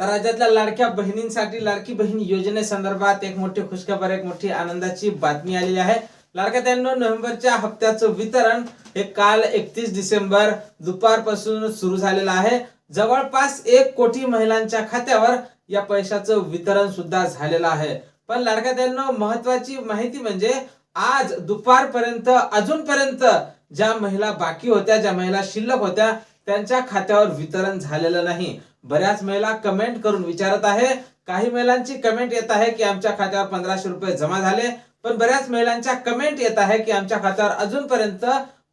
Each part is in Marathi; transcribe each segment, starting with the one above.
तर राज्यातल्या लाडक्या बहिणींसाठी लाडकी बहीण योजनेसंदर्भात एक मोठी खुशखबर एक मोठी आनंदाची बातमी आलेली आहे. लाडक्या त्यांना नोव्हेंबरच्या हप्त्याचं वितरण हे काल एकतीस डिसेंबर दुपारपासून सुरू झालेलं आहे. जवळपास एक कोटी महिलांच्या खात्यावर या पैशाचं वितरण सुद्धा झालेलं आहे. पण लाडक्या त्यांना महत्वाची माहिती म्हणजे आज दुपारपर्यंत अजूनपर्यंत ज्या महिला बाकी होत्या ज्या महिला शिल्लक होत्या त्यांच्या खात्यावर वितरण झालेलं नाही. बऱ्याच महिला कमेंट करून विचारत आहे. काही महिलांची कमेंट येत आहे की आमच्या खात्यावर पंधराशे रुपये जमा झाले पण बऱ्याच महिलांच्या कमेंट येत आहे की आमच्या खात्यावर अजूनपर्यंत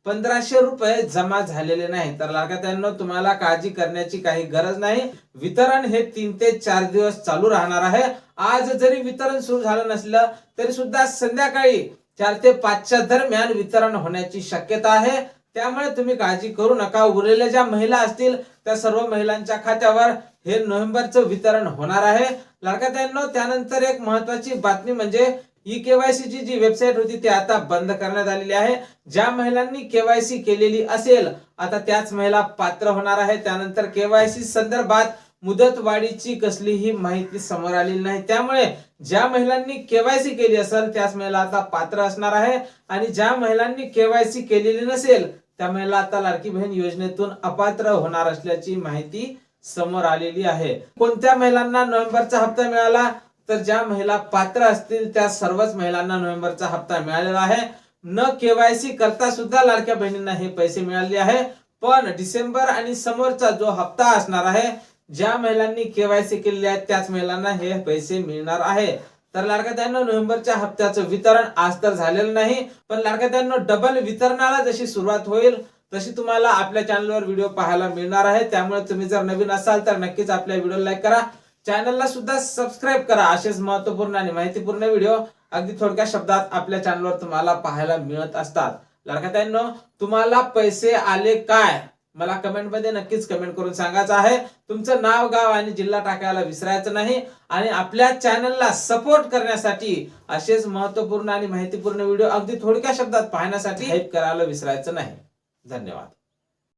पंधराशे रुपये जमा झालेले नाही. तर लागात्यांनो तुम्हाला काळजी करण्याची काही गरज नाही. वितरण हे तीन ते चार दिवस चालू राहणार आहे. आज जरी वितरण सुरू झालं नसलं तरी सुद्धा संध्याकाळी चार ते पाचच्या दरम्यान वितरण होण्याची शक्यता आहे. त्यामुळे तुम्ही काळजी करू नका. उरलेल्या ज्या महिला असतील त्या सर्व महिलांच्या खात्यावर हे नोव्हेंबरचं वितरण होणार आहे. लाडक्यात्यांनो त्यानंतर एक महत्वाची बातमी म्हणजे ई केवायसी ची जी वेबसाईट होती ती आता बंद करण्यात आलेली आहे. ज्या महिलांनी केवायसी केलेली असेल आता त्याच महिला पात्र होणार आहे. त्यानंतर केवायसी संदर्भात मुदतवाढीची कसलीही माहिती समोर आलेली नाही. त्यामुळे ज्या महिलांनी केवायसी केली असेल त्याच महिला आता पात्र असणार आहे. आणि ज्या महिलांनी केवायसी केलेली नसेल त्या महिला आता लाडकी बहीण योजनेतून अपात्र होणार असल्याची माहिती समोर आलेली आहे. कोणत्या महिलांना नोव्हेंबरचा हप्ता मिळाला? तर ज्या महिला पात्र असतील त्या सर्वच महिलांना नोव्हेंबरचा हप्ता मिळालेला आहे. न केवायसी करता सुद्धा लाडक्या बहिणींना हे पैसे मिळाले आहे. पण डिसेंबर आणि समोरचा जो हप्ता असणार आहे ज्या महिलांनी केवायसी केलेली आहे त्याच महिलांना हे पैसे मिळणार आहे. तर लाडक्यात्यांनो नोव्हेंबरच्या हप्त्याचं वितरण आज तर झालेलं नाही पण लाडक्यात्यांनो डबल वितरणाला जशी सुरुवात होईल तशी तुम्हाला आपल्या चॅनलवर व्हिडिओ पाहायला मिळणार आहे. त्यामुळे तुम्ही जर नवीन असाल तर नक्कीच आपल्या व्हिडिओ लाईक करा. चॅनलला सुद्धा सबस्क्राईब करा. असेच महत्त्वपूर्ण आणि माहितीपूर्ण व्हिडिओ अगदी थोडक्या शब्दात आपल्या चॅनलवर तुम्हाला पाहायला मिळत असतात. लाडक्यात्यांनो तुम्हाला पैसे आले काय? मला कमेंटमध्ये नक्कीच कमेंट करून सांगायचं आहे. तुमचं नाव गाव आणि जिल्हा टाकायला विसरायचं नाही. आणि आपल्या चॅनलला सपोर्ट करण्यासाठी असेच महत्त्वपूर्ण आणि माहितीपूर्ण व्हिडिओ अगदी थोडक्या शब्दात पाहण्यासाठी हेल्प करायला विसरायचं नाही. धन्यवाद.